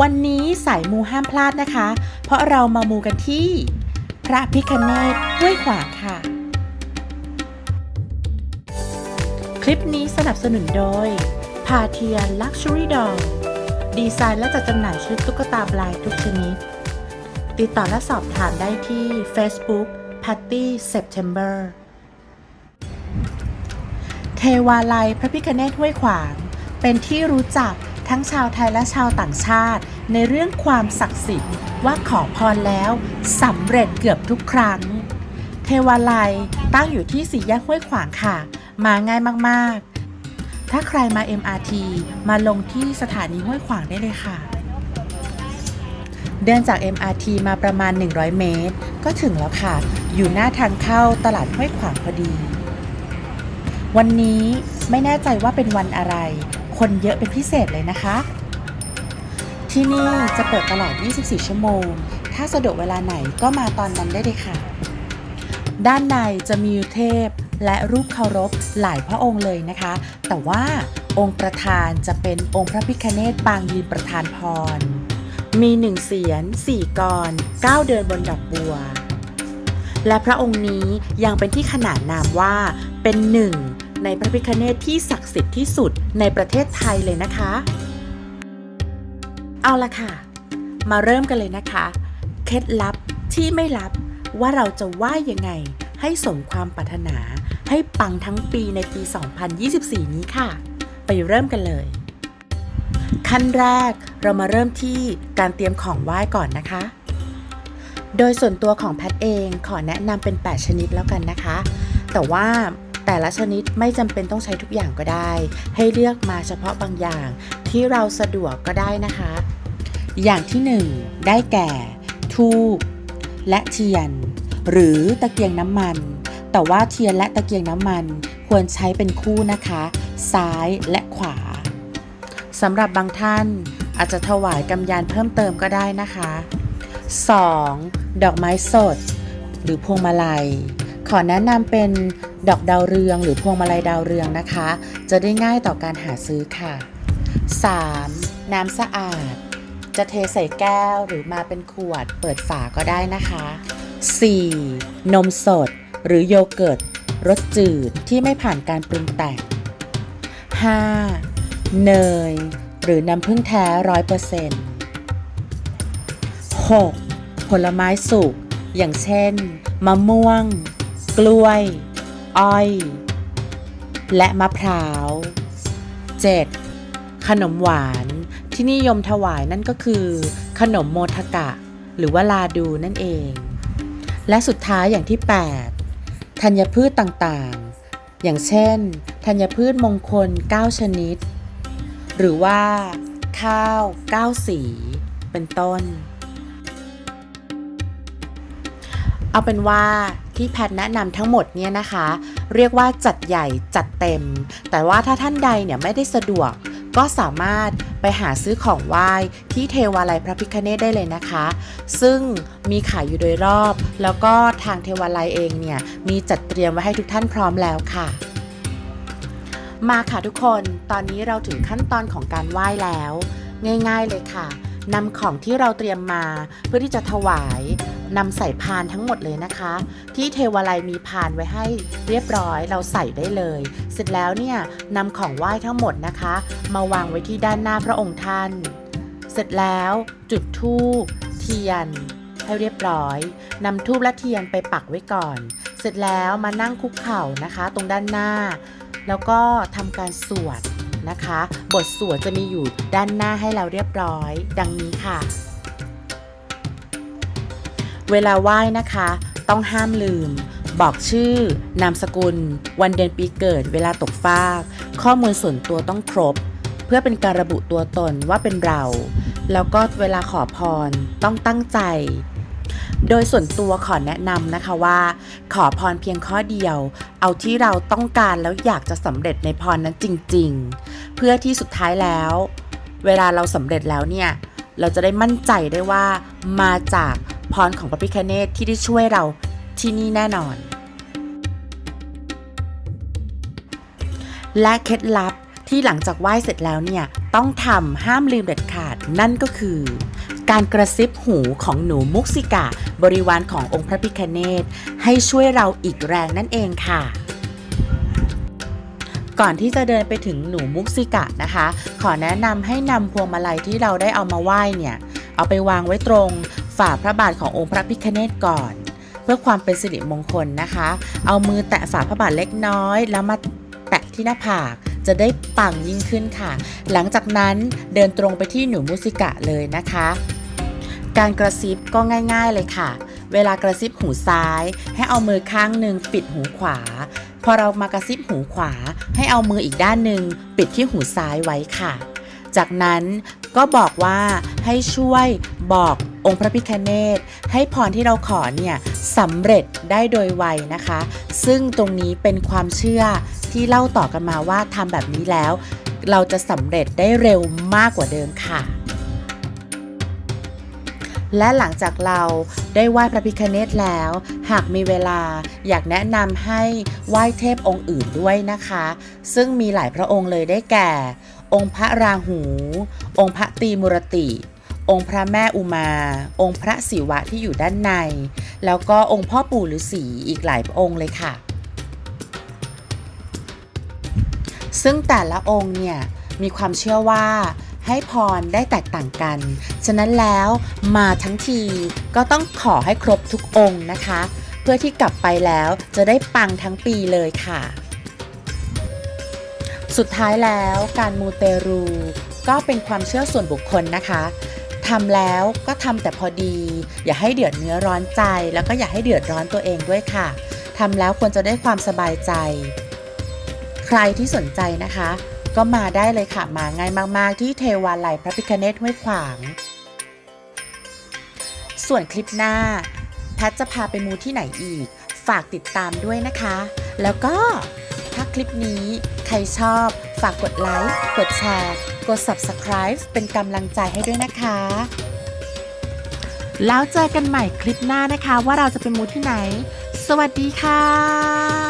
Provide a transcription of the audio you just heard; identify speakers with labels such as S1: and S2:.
S1: วันนี้สายมูห้ามพลาดนะคะ เพราะเรามามูกันที่ พระพิคเนตห้วยขวางค่ะ คลิปนี้สนับสนุนโดยพาเทียลักชัวรี่ดอลดีไซน์และจัดจำหน่ายชุดตุ๊กตาบลายทุกชนิด ติดต่อและสอบถามได้ที่ Facebook Patty September เทวาลัยพระพิคเนตห้วยขวาง เป็นที่รู้จัก ทั้งชาวไทยและชาวต่างชาติ ในเรื่องความศักดิ์สิทธิ์ว่าขอพรแล้วสำเร็จเกือบทุกครั้ง เทวาลัยตั้งอยู่ที่สี่แยกห้วยขวางค่ะ มาง่ายมากๆ ถ้าใครมา MRT มาลงที่สถานีห้วยขวางได้เลยค่ะ เดินจาก MRT มาประมาณ 100 เมตร ก็ถึงแล้วค่ะ อยู่หน้าทางเข้าตลาดห้วยขวางพอดี วันนี้ไม่แน่ใจว่าเป็นวันอะไร คนเยอะเป็นพิเศษเลยนะคะ ที่นี่จะเปิดตลอด 24 ชั่วโมง ถ้าสะดวกเวลาไหนก็มาตอนนั้นได้เลยค่ะ ด้านในจะมีเทพและรูปเคารพหลายพระองค์เลยนะคะ แต่ว่าองค์ประธานจะเป็นองค์พระพิคเนตปางยืนประธานพร มีหนึ่งเสียนสี่กรเก้าเดินบนดอกบัว และพระองค์นี้ยังเป็นที่ขนานนามว่าเป็นหนึ่ง ในพระพิคเนตที่ศักดิ์สิทธิ์ที่สุดในประเทศไทยเลยนะคะ เอาละค่ะ มาเริ่มกันเลยนะคะ เคล็ดลับที่ไม่ลับว่าเราจะไหว้ยังไง ให้สมความปรารถนา ให้ปังทั้งปีในปี 2024 นี้ค่ะ ไปเริ่มกันเลย ขั้นแรกเรามาเริ่มที่การเตรียมของไหว้ก่อนนะคะโดยส่วนตัวของแพทเองขอแนะนำเป็น 8 ชนิดแล้วกันนะคะ แต่ว่า แต่ละชนิดไม่จำเป็นต้องใช้ทุกอย่างก็ได้ ให้เลือกมาเฉพาะบางอย่าง ที่เราสะดวกก็ได้นะคะ อย่างที่ 1 ได้แก่ ทูบและเทียน หรือตะเกียงน้ำมัน แต่ว่าเทียนและตะเกียงน้ำมันควรใช้เป็นคู่นะคะ ซ้ายและขวาสำหรับบางท่านอาจจะถวายกำยานเพิ่มเติมก็ได้นะคะ 2. ดอกไม้สด หรือพวงมาลัย ขอแนะนำเป็น ดอกดาวเรืองหรือพวงมาลัยดาวเรืองนะคะ จะได้ง่ายต่อการหาซื้อค่ะ 3. น้ำสะอาด จะเทใส่แก้วหรือมาเป็นขวดเปิดฝาก็ได้นะคะ 4. นมสด หรือโยเกิร์ตรสจืดที่ไม่ผ่านการปรุงแต่ง 5. เนย หรือน้ำผึ้งแท้ร้อยเปอร์เซ็นต์ 6. ผลไม้สุก อย่างเช่น มะม่วง กล้วย อ้อย และมะพร้าว 7. ขนมหวานที่นิยมถวายนั่นก็คือ ขนมโมทกะ หรือว่าลาดูนั่นเอง และสุดท้ายอย่างที่ 8 ธัญพืชต่างๆ อย่างเช่น ธัญพืชมงคล 9 ชนิด หรือว่า ข้าว 9 สี เป็นต้น เอาเป็นว่า ที่แพทย์แนะนำทั้งหมดเนี่ยนะคะ เรียกว่าจัดใหญ่จัดเต็ม แต่ว่าถ้าท่านใดเนี่ยไม่ได้สะดวก ก็สามารถไปหาซื้อของไหว้ที่เทวาลัยพระพิคเนตได้เลยนะคะ ซึ่งมีขายอยู่โดยรอบ แล้วก็ทางเทวาลัยเองเนี่ยมีจัดเตรียมไว้ให้ทุกท่านพร้อมแล้วค่ะ มาค่ะทุกคน ตอนนี้เราถึงขั้นตอนของการไหว้แล้ว ง่าย ๆเลยค่ะนำของที่เราเตรียมมาเพื่อที่จะถวาย นำใส่พานทั้งหมดเลยนะคะ ที่เทวาลัยมีพานไว้ให้เรียบร้อยเราใส่ได้เลย เสร็จแล้วเนี่ยนำของไหว้ทั้งหมดนะคะ มาวางไว้ที่ด้านหน้าพระองค์ท่าน เสร็จแล้วจุดธูปเทียน ให้เรียบร้อยนำธูปและเทียนไปปักไว้ก่อน เสร็จแล้วมานั่งคุกเข่านะคะ ตรงด้านหน้า แล้วก็ทำการสวดนะคะ บทสวดจะมีอยู่ด้านหน้าให้เราเรียบร้อย ดังนี้ค่ะ เวลาไหว้นะคะ ต้องห้ามลืม บอกชื่อ นามสกุล วันเดือนปีเกิด เวลาตกฟาก ข้อมูลส่วนตัวต้องครบ เพื่อเป็นการระบุตัวตนว่าเป็นเรา แล้วก็เวลาขอพรต้องตั้งใจ โดยส่วนตัวขอแนะนำนะคะว่า ขอพรเพียงข้อเดียว เอาที่เราต้องการแล้วอยากจะสำเร็จในพรนั้นจริง ๆ เพื่อที่สุดท้ายแล้ว เวลาเราสำเร็จแล้วเนี่ยเราจะได้มั่นใจได้ว่ามาจาก พรของพระพิคเนตที่ได้ช่วยเราที่นี่แน่นอน และเคล็ดลับที่หลังจากไหว้เสร็จแล้วเนี่ย ต้องทำห้ามลืมเด็ดขาดนั่นก็คือ การกระซิบหูของหนูมุกสิกะ บริวารขององค์พระพิคเนตให้ช่วยเราอีกแรงนั่นเองค่ะก่อนที่จะเดินไปถึงหนูมุกสิกะนะคะ ขอแนะนำให้นำพวงมาลัยที่เราได้เอามาไหว้เนี่ย เอาไปวางไว้ตรง ฝ่าพระบาทขององค์พระพิคเนตก่อน เพื่อความเป็นสิริมงคลนะคะ เอามือแตะฝ่าพระบาทเล็กน้อย แล้วมาแตะที่หน้าผากจะได้ปังยิ่งขึ้นค่ะ หลังจากนั้นเดินตรงไปที่หนูมุสิกะเลยนะคะ การกระซิบก็ง่าย ๆเลยค่ะ เวลากระซิบหูซ้าย ให้เอามือข้างหนึ่งปิดหูขวา พอเรามากระซิบหูขวา ให้เอามืออีกด้านหนึ่งปิดที่หูซ้ายไว้ค่ะ จากนั้นก็บอกว่าให้ช่วยบอก องค์พระพิคเนตให้พรที่เราขอเนี่ยสำเร็จได้โดยไวนะคะ ซึ่งตรงนี้เป็นความเชื่อที่เล่าต่อกันมาว่าทำแบบนี้แล้ว เราจะสำเร็จได้เร็วมากกว่าเดิมค่ะและหลังจากเราได้ไหว้พระพิคเนตแล้ว หากมีเวลาอยากแนะนำให้ไหว้เทพองค์อื่นด้วยนะคะ ซึ่งมีหลายพระองค์เลยได้แก่ องค์พระราหู องค์พระตีมุรติ องค์พระแม่อุมา องค์พระศิวะที่อยู่ด้านใน แล้วก็องค์พ่อปู่ฤาษีอีกหลายองค์เลยค่ะ ซึ่งแต่ละองค์เนี่ยมีความเชื่อว่าให้พรได้แตกต่างกัน ฉะนั้นแล้วมาทั้งทีก็ต้องขอให้ครบทุกองค์นะคะ เพื่อที่กลับไปแล้วจะได้ปังทั้งปีเลยค่ะ สุดท้ายแล้วการมูเตรูก็เป็นความเชื่อส่วนบุคคลนะคะ ทำแล้วก็ทำแต่พอดี อย่าให้เดือดเนื้อร้อนใจ แล้วก็อย่าให้เดือดร้อนตัวเองด้วยค่ะทำแล้วควรจะได้ความสบายใจ ใครที่สนใจนะคะ ก็มาได้เลยค่ะ มาง่ายมากๆ ที่เทวาลัยพระพิคเนตห้วยขวาง ส่วนคลิปหน้า แพทจะพาไปมูที่ไหนอีก ฝากติดตามด้วยนะคะ แล้วก็ ลิปนี้ ใครชอบ ฝากกดไลค์ กดแชร์ กด Subscribe เป็นกำลังใจให้ด้วยนะคะ แล้วเจอกันใหม่คลิปหน้านะคะว่าเราจะไปมูที่ไหน สวัสดีค่ะ